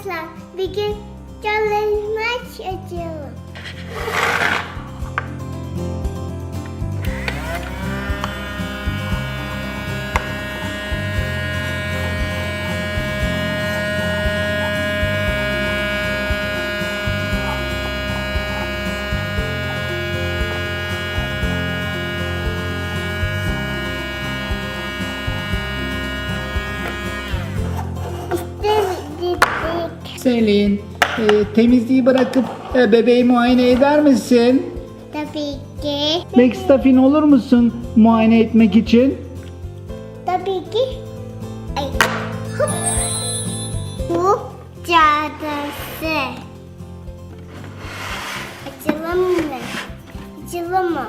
Arkadaşlar bir gün challenge açalım. Selin, e, temizliği bırakıp e, bebeği muayene eder misin? Tabii ki. Mekstafin olur musun muayene etmek için? Tabii ki. Ay. Hop. Bu caddesi. Açalım mı? Açalım mı?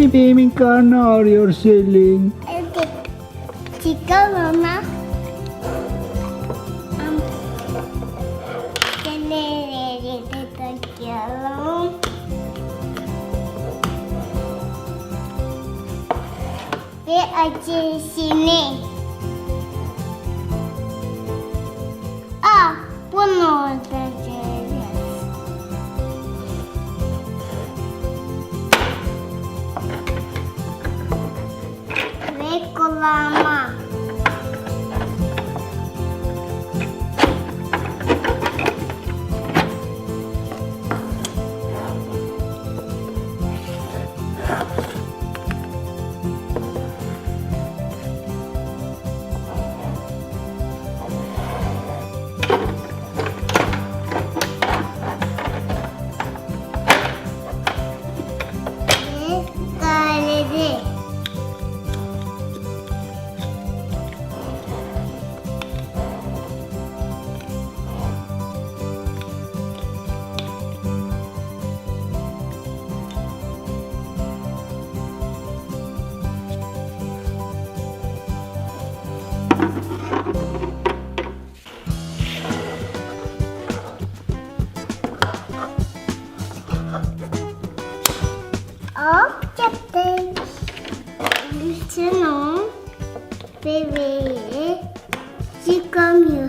Bebeğimin karnı ağrıyor Selin. evet. Takalım. Ve acısını. Ve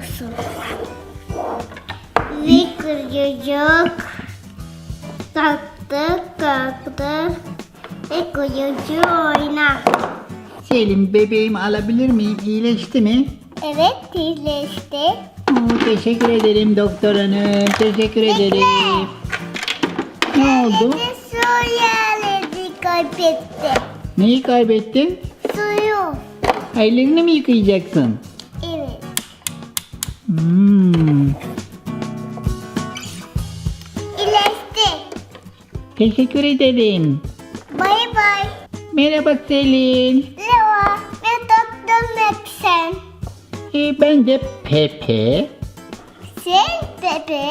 yıkamıyorsun. Ve kırıcık taktı kalktı ve kırıcı oynar. Selin bebeğimi alabilir miyim? İyileşti mi? Evet iyileşti. Oo, teşekkür ederim doktor hanım. Teşekkür ederim. Ne oldu? Ve su yerleri kaybetti. Neyi kaybettin? Suyu. Ellerini mi yıkayacaksın? Hmm. İyileşti. Teşekkür ederim. Bay bay. Merhaba Selin. Leva ve doktor Mepsen. E, ben de Pepe. Sen bebe.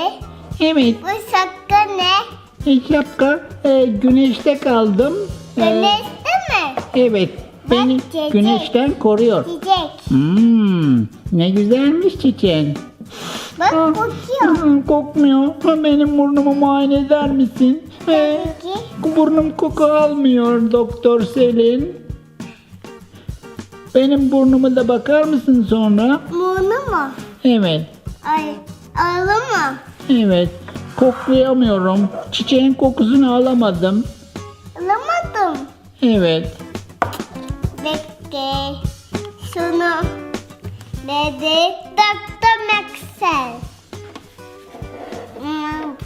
Evet, Bu şapka ne? e, şapka e, güneşte kaldım. E, Güneşte mi? evet, beni Bak, güneşten koruyor. Çiçek. Hmm, ne güzelmiş çiçeğin. Bak Ah, kokuyor. Kokmuyor. Ha, Benim burnumu muayene eder misin? E, ki. burnum koku almıyor Doktor Selin. Benim burnumu da bakar mısın sonra? Bunu mu? Evet. Ay, mı? Evet. Koklayamıyorum. Çiçeğin kokusunu alamadım. Alamadım. Evet. Bekle. Şunu. Dedi Maxel. Hmm.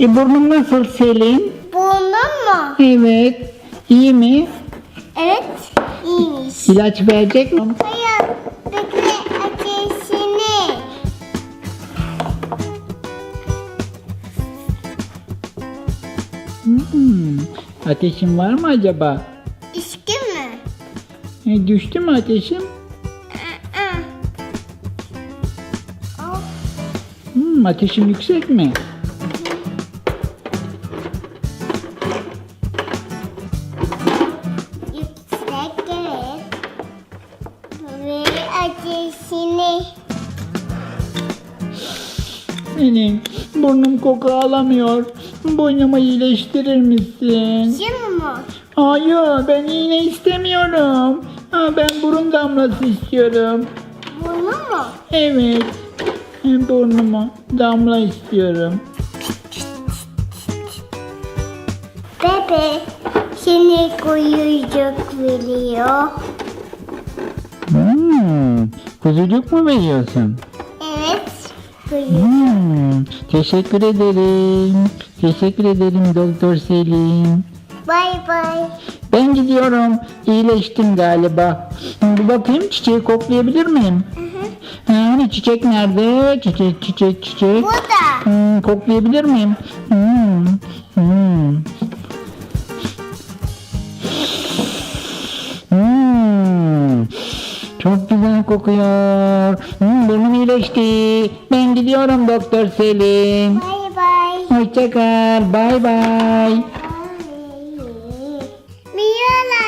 E burnum nasıl Selin? Bunu mu? Evet. İyi mi? Evet. İyiymiş. İlaç verecek mi? Hayır. Ateşin var mı acaba? İçki mi? E, düştü mü ateşim? Aa. Hmm, ateşim yüksek mi? Yüksek evet. Ve ateşini. öğretmenim. Burnum koku alamıyor. Burnumu iyileştirir misin? Şimdi mi? Hayır ben iğne istemiyorum. Ha, ben burun damlası istiyorum. Bunu mu? Evet. Burnumu damla istiyorum. Bebe seni koyacak veriyor. Hmm, kuzucuk mu veriyorsun? Hmm, teşekkür ederim. Teşekkür ederim Doktor Selim. Bay bay. Ben gidiyorum. İyileştim galiba. Bir bakayım çiçeği koklayabilir miyim? Ha, hani çiçek nerede? Çiçek, çiçek, çiçek. Burada. Hmm, koklayabilir miyim? Hmm. Hmm, Çok güzel kokuyor. Hmm, burnum iyileşti. Ben gidiyorum Doktor Selim. Bay bay. Hoşça kal. Bay bay. Miyola.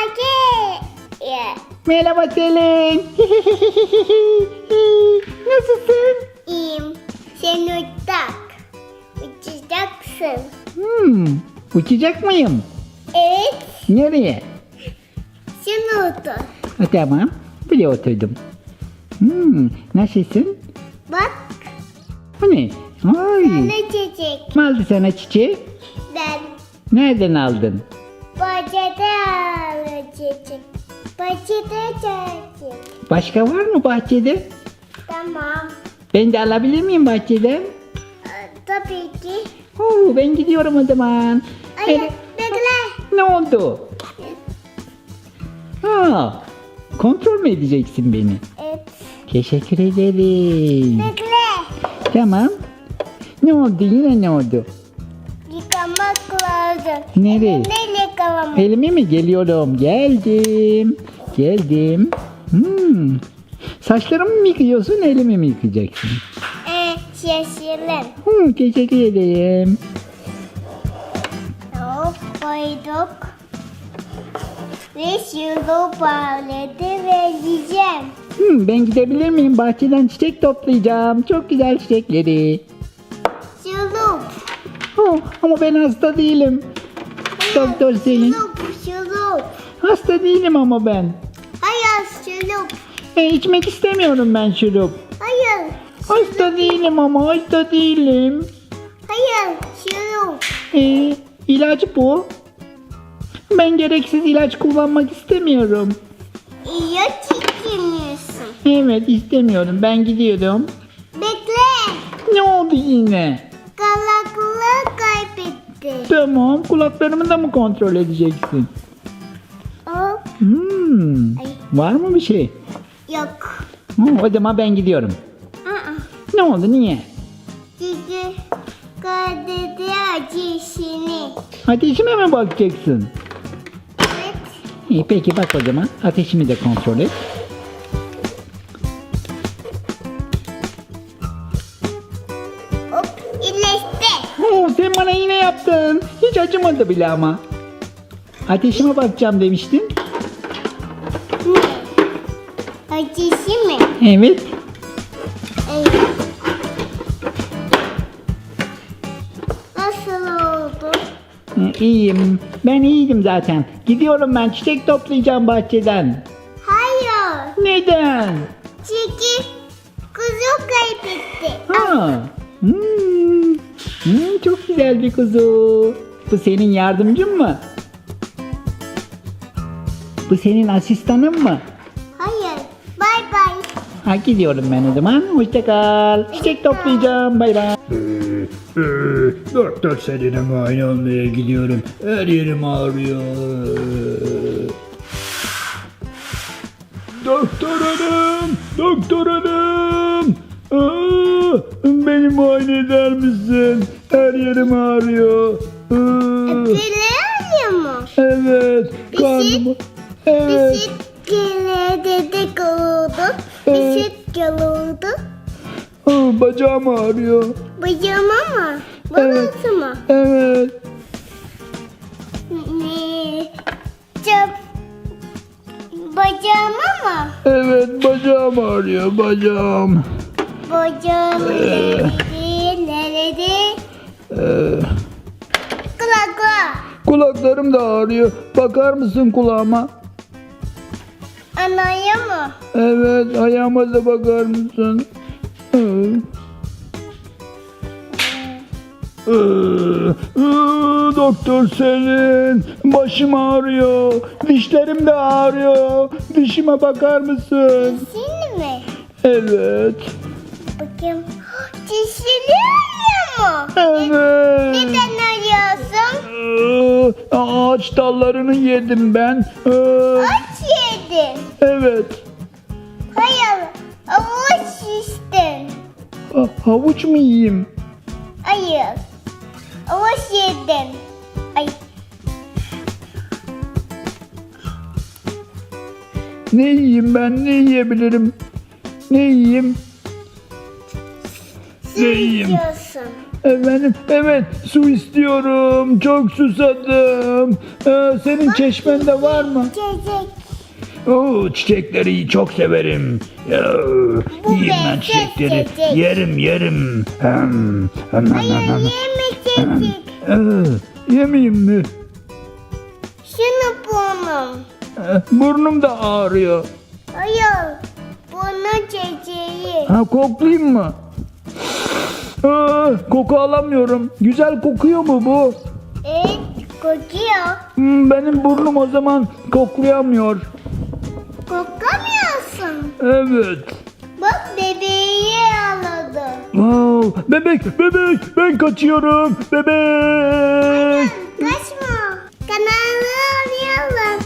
Ya. Merhaba Selin. Nasılsın? İyiyim. Sen uçak. Uçacaksın. Hmm, uçacak mıyım? Evet. Nereye? Sen otur. Ha, tamam. Buraya oturdum. Hmm, nasılsın? Bak. Bu ne? Ay. Ne çiçek? Kim aldı sana çiçeği? Ben Nereden aldın? bahçede alacağım. Bahçede çiçek. Başka var mı bahçede? Tamam. Ben de alabilir miyim bahçeden? Ee, Tabii ki. Oo, ben gidiyorum o zaman. Ay, bekle. Ne oldu? Ha, kontrol mü edeceksin beni? Evet. Teşekkür ederim. Bekle. Tamam. Ne oldu? Yine ne oldu? Yıkamak lazım. Nereye? Ne yıkamak? Elimi mi geliyorum? Geldim. Geldim. Hmm. Saçlarımı mı yıkıyorsun, elimi mi yıkayacaksın? Ee, şaşırın. Hmm, teşekkür ederim. Hop koyduk. Ve şunu bağladı ve yiyeceğim. Hmm, ben gidebilir miyim? Bahçeden çiçek toplayacağım. Çok güzel çiçekleri. Şurup. Oh, ama ben hasta değilim. Doktor Selin. Şurup, şurup. Hasta değilim ama ben. Hayır, şurup. E, içmek istemiyorum ben şurup. Hayır, Hasta değilim ama hasta değilim. hayır, şurup. E, ilaç bu. Ben gereksiz ilaç kullanmak istemiyorum. İyi çekemiyorsun. Evet istemiyorum. Ben gidiyorum. Bekle. Ne oldu yine? Kalaklığı kaybetti. Tamam. Kulaklarımı da mı kontrol edeceksin? O Hmm. Ay. Var mı bir şey? yok. Hmm, o zaman ben gidiyorum. Aa, Ne oldu? Niye? çünkü kadede acısını. Ateşime mi bakacaksın? İyi peki bak o zaman. Ateşimi de kontrol et. Hop, iyileşti. Oo, sen bana iğne yaptın. Hiç acımadı bile ama. Ateşime bakacağım demiştin. Ne? Acısı mı? Evet. Evet. İyiyim. Ben iyiydim zaten. Gidiyorum ben çiçek toplayacağım bahçeden. Hayır. Neden? Çünkü kuzu kaybetti. Ha. Hmm. Hmm, çok güzel bir kuzu. Bu senin yardımcın mı? Bu senin asistanın mı? Hayır. Bay bay. Ha gidiyorum ben o zaman. Hoşça kal. Çiçek toplayacağım. Bay bay. Ee, Doktor Selin'e muayene olmaya gidiyorum. Her yerim ağrıyor. Doktor hanım! Doktor hanım! Aa, beni muayene eder misin? Her yerim ağrıyor. Aa, Öpüle alıyor mu? evet, karnım. Evet, Bisit gele dedik oldu. Bisit oldu. Aa, bacağım ağrıyor. Bıyığıma mı? Babası evet. mı? Evet. Ne? Çok... Bacağıma mı? Evet bacağım ağrıyor bacağım. Bacağım ee. nerede? Nerede? Ee. Kulak kulak. Kulaklarım da ağrıyor. Bakar mısın kulağıma? Anaya mı? Evet ayağıma da bakar mısın? Ee, ee, Doktor Selin başım ağrıyor dişlerim de ağrıyor dişime bakar mısın? Şimdi mi? Evet Bakayım. Dişini mu? evet Neden arıyorsun? Ee, ağaç dallarını yedim ben Ee, Aç yedin. evet Hayır. Avuç içtin. Ha- havuç mu yiyeyim? Hayır. Avuç yedin. Ay. Ne yiyeyim ben ne yiyebilirim? Ne yiyeyim? Su Ne yiyeyim? içiyorsun. Efendim, evet su istiyorum. Çok susadım. Ee, senin çeşmende var mı? Çiçek. Oo, çiçekleri çok severim. Ya, yiyeyim ben be, çiçekleri. çiçek. Yerim yerim. Hem, hem, hem, Hayır hem, hem. Ee, yemeyeyim mi? Şunu burnum. Ee, burnum da ağrıyor. Hayır. Bunu çiçeği. Ha, koklayayım mı? Aa, koku alamıyorum. Güzel kokuyor mu bu? Evet kokuyor. Hmm, benim burnum o zaman koklayamıyor. Kokamıyorsun. Evet. Bak bebeği ağladı. Wow, bebek, bebek, ben kaçıyorum, bebek. Kaçma. Kanalı arayalım.